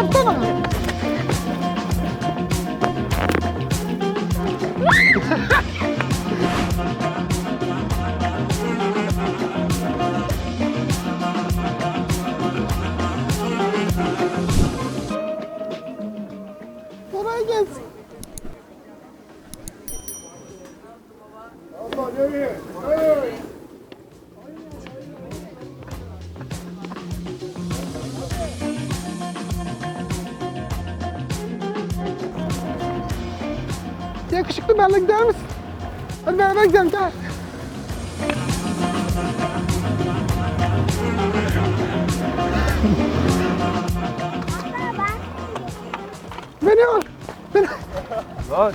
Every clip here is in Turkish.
yapsana. Kolay Yakışıklı benimle gider misin? Hadi beraber gidelim gel. Beni al. Beni... Lan.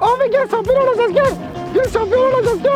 Abi gel şampiyon olacağız gel. Gel şampiyon olacağız gel.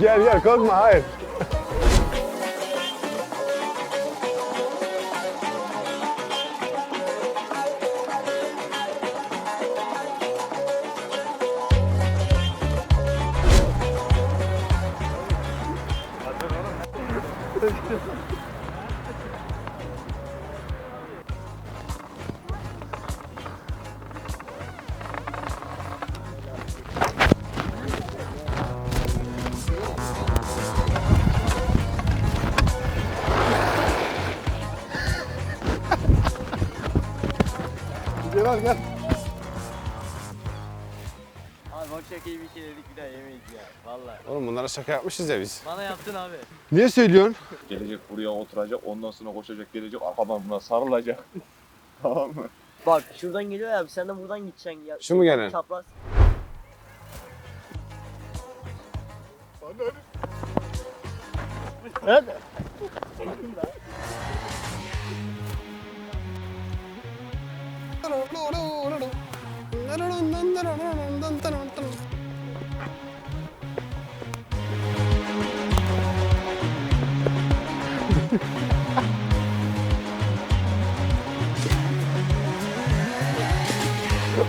Gel gel korkma hayır. Gel al gel. Abi o şakayı bir kerelik bir daha yemeyiz ya. Vallahi. Oğlum bunlara şaka yapmışız ya biz. Bana yaptın abi. Niye söylüyorsun? Gelecek buraya oturacak, ondan sonra koşacak, gelecek arkadan buna sarılacak. tamam mı? Bak şuradan geliyor ya abi sen de buradan gideceksin ya. Şu mu gene? Çapraz. Nerede?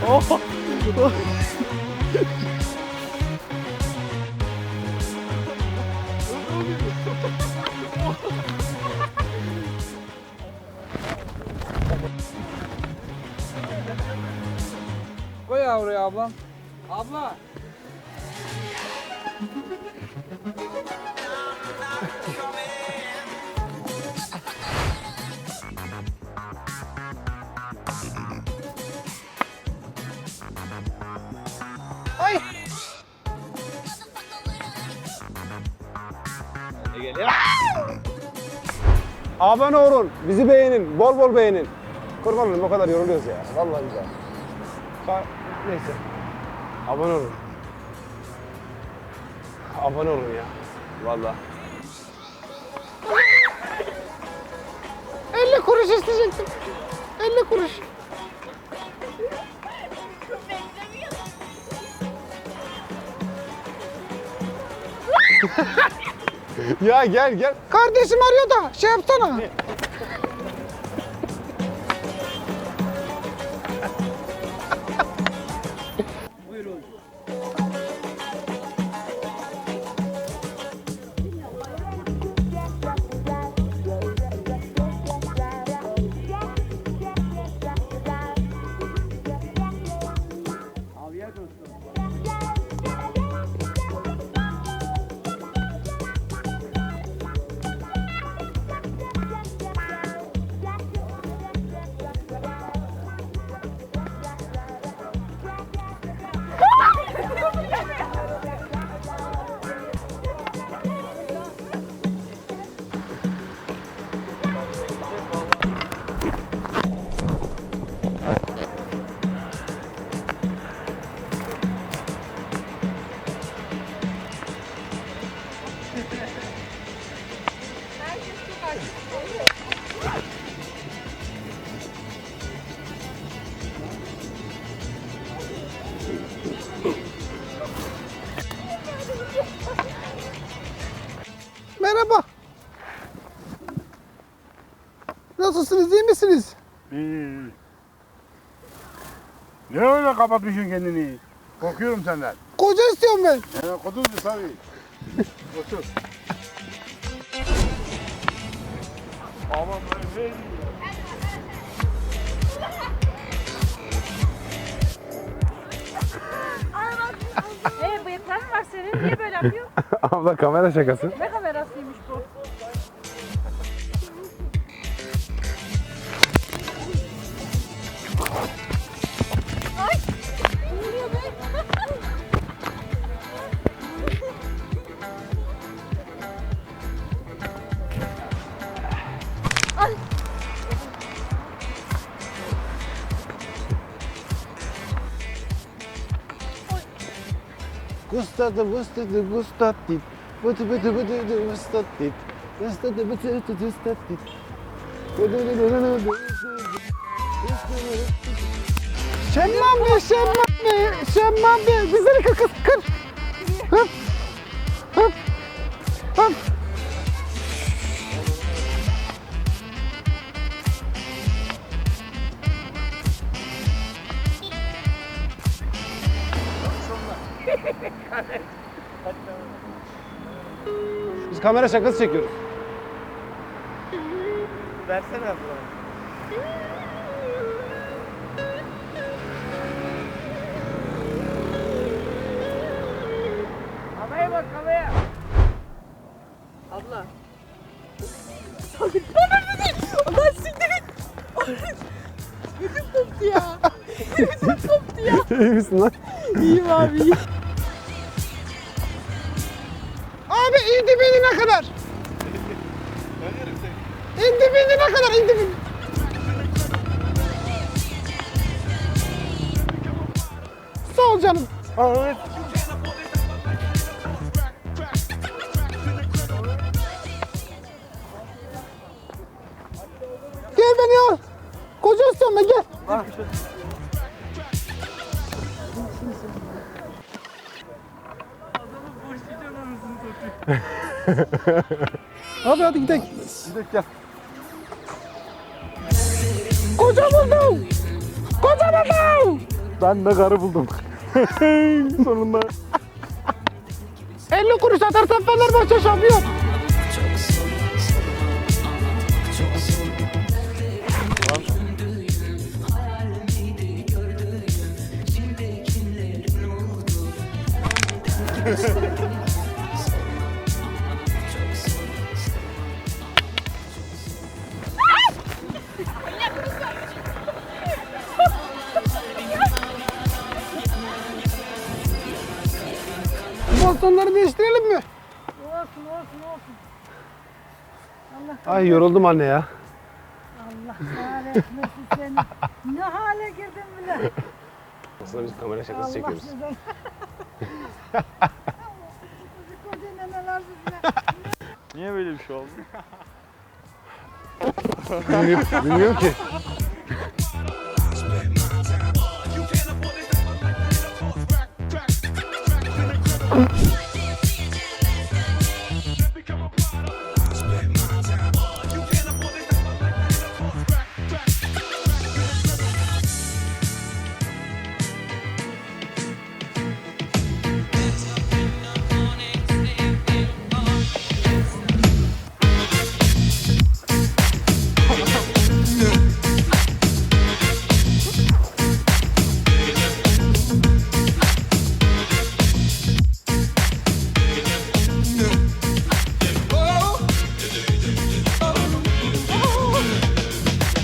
Oh! Ablam. Abla. Ay. Abone olun, bizi beğenin, bol bol beğenin. Kurban olayım o kadar yoruluyoruz ya. Vallahi güzel. Ka- Neyse. Abone olun. Abone olun ya. Vallahi. 50 kuruş isteyecektim. 50 kuruş. Ya gel gel. Kardeşim arıyor da şey yapsana. merhaba. Nasılsınız iyi misiniz? İyi. Ne öyle kapatmışsın kendini? Korkuyorum senden. Koca istiyorum ben. Ee, kodurdu tabii. Otur. Aman ben ne Ee bıyıkların var senin. Niye böyle yapıyor? Abla kamera şakası. Ne kadar? Gustati, gustati, gustati. Bıtı bıtı bıtı bıtı gustati. Gustati, bıtı bıtı gustati. Şemmam be, şemmam be, şemmam be. Dizleri kır, kır, kır. Hıp, hıp. Kamera şakası çekiyoruz. Versene abla. Havaya bak havaya. Abla. Allah siktir et. Ödüm koptu ya. Ödüm koptu ya. İyi misin lan? İyiyim abi iyiyim. Abi indi beni ne kadar? İndi beni ne kadar? İndi beni. Sağ ol canım. Gel beni al. Koca ben gel. Abi hadi gidelim. Gidelim gel. Koca buldum. Koca buldum. Ben de karı buldum. Sonunda. 50 kuruş atarsan Fenerbahçe şampiyon. Bastonları değiştirelim mi? Olsun olsun olsun. Ay yoruldum anne ya. Allah kahretmesin seni. Ne hale girdin bile. Aslında biz kamera şakası Allah çekiyoruz. sizden. Koca neneler bizle. Niye böyle bir şey oldu? Bilmiyorum, bilmiyorum ki.